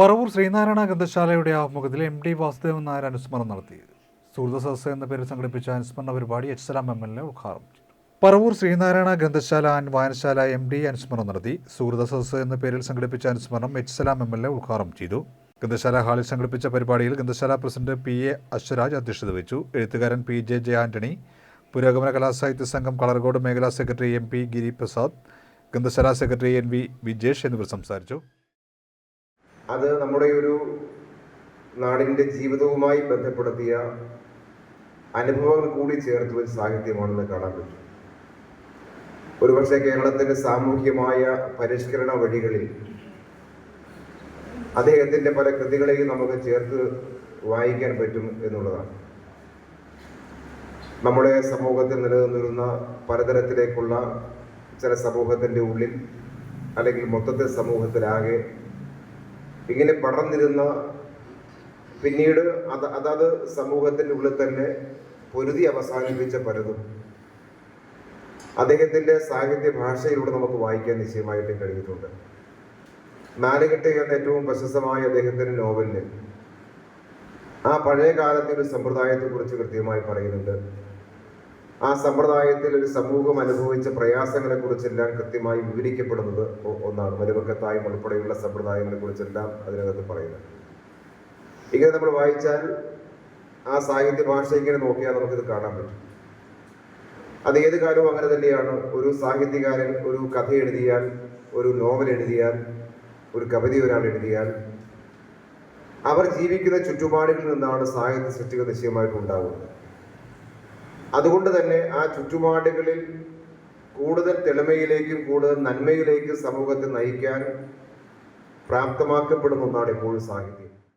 പറവൂർ ശ്രീനാരായണ ഗ്രന്ഥശാലയുടെ ആഭിമുഖ്യത്തിൽ M D Vasudevan Nair അനുസ്മരണം നടത്തി സുഹൃത സദസ് എന്ന പേരിൽ സംഘടിപ്പിച്ച അനുസ്മരണ പരിപാടി H Salam M L A ഉദ്ഘാടനം പറവൂർ ശ്രീനാരായണ ഗ്രന്ഥശാല ആൻഡ് വായനശാല എം ഡി അനുസ്മരണം നടത്തി. സുഹൃത സദസ് എന്ന പേരിൽ സംഘടിപ്പിച്ച അനുസ്മരണം H Salam M L A ഉദ്ഘാടനം ചെയ്തു. ഗ്രന്ഥശാല ഹാളിൽ സംഘടിപ്പിച്ച പരിപാടിയിൽ ഗ്രന്ഥശാല പ്രസിഡന്റ് പി എ അശ്വരാജ് അധ്യക്ഷത വഹിച്ചു. എഴുത്തുകാരൻ പി ജെ ജെ ആന്റണി പുരോഗമന കലാസാഹിത്യ സംഘം കളർകോട് മേഖലാ സെക്രട്ടറി എം പി ഗിരിപ്രസാദ് ഗ്രന്ഥശാല സെക്രട്ടറി എൻ വി വിജേഷ് എന്നിവർ സംസാരിച്ചു. അത് നമ്മുടെ ഒരു നാടിന്റെ ജീവിതവുമായി ബന്ധപ്പെടുത്തിയ അനുഭവങ്ങൾ കൂടി ചേർത്ത് ഒരു സാഹിത്യമാണെന്ന് കാണാൻ പറ്റും. ഒരുപക്ഷെ കേരളത്തിന്റെ സാമൂഹ്യമായ പരിഷ്കരണ വഴികളിൽ അദ്ദേഹത്തിന്റെ പല കൃതികളെയും നമുക്ക് ചേർത്ത് വായിക്കാൻ പറ്റും എന്നുള്ളതാണ്. നമ്മുടെ സമൂഹത്തിൽ നിലനിന്നിരുന്ന പലതരത്തിലേക്കുള്ള ചില സമൂഹത്തിന്റെ ഉള്ളിൽ അല്ലെങ്കിൽ മൊത്തത്തിൽ സമൂഹത്തിലാകെ ഇങ്ങനെ പടർന്നിരുന്ന പിന്നീട് അത് അതത് സമൂഹത്തിന്റെ ഉള്ളിൽ തന്നെ പൊരുതി അവസാനിപ്പിച്ച പലതും അദ്ദേഹത്തിന്റെ സാഹിത്യ ഭാഷയിലൂടെ നമുക്ക് വായിക്കാൻ നിശ്ചയമായിട്ടും കഴിഞ്ഞിട്ടുണ്ട്. നാലുകെട്ട് എന്ന ഏറ്റവും പ്രശസ്തമായ അദ്ദേഹത്തിന്റെ നോവലിൽ ആ പഴയ കാലത്തെ ഒരു സമ്പ്രദായത്തെക്കുറിച്ച് കൃത്യമായി പറയുന്നുണ്ട്. ആ സമ്പ്രദായത്തിൽ ഒരു സമൂഹം അനുഭവിച്ച പ്രയാസങ്ങളെ കുറിച്ചെല്ലാം കൃത്യമായി വിവരിക്കപ്പെടുന്നത് ഒന്നാണ്. മരുമക്കത്തായും ഉൾപ്പെടെയുള്ള സമ്പ്രദായങ്ങളെ കുറിച്ചെല്ലാം അതിനകത്ത് പറയുന്നത്. ഇങ്ങനെ നമ്മൾ വായിച്ചാൽ ആ സാഹിത്യ ഭാഷ ഇങ്ങനെ നോക്കിയാൽ നമുക്കിത് കാണാൻ പറ്റും. അത് ഏത് കാലവും അങ്ങനെ തന്നെയാണ്. ഒരു സാഹിത്യകാരൻ ഒരു കഥ എഴുതിയാൽ ഒരു നോവൽ എഴുതിയാൽ ഒരു കവിത ഒരാൾ എഴുതിയാൽ അവർ ജീവിക്കുന്ന ചുറ്റുപാടുകളിൽ നിന്നാണ് സാഹിത്യ സൃഷ്ടികൾ നിശ്ചയമായിട്ടും ഉണ്ടാകുന്നത്. അതുകൊണ്ട് തന്നെ ആ ചുറ്റുപാടുകളിൽ കൂടുതൽ തെളിമയിലേക്കും കൂടുതൽ നന്മയിലേക്കും സമൂഹത്തെ നയിക്കാൻ പ്രാപ്തമാക്കപ്പെടുന്ന ഒന്നാണ് ഇപ്പോഴും സാഹിത്യം.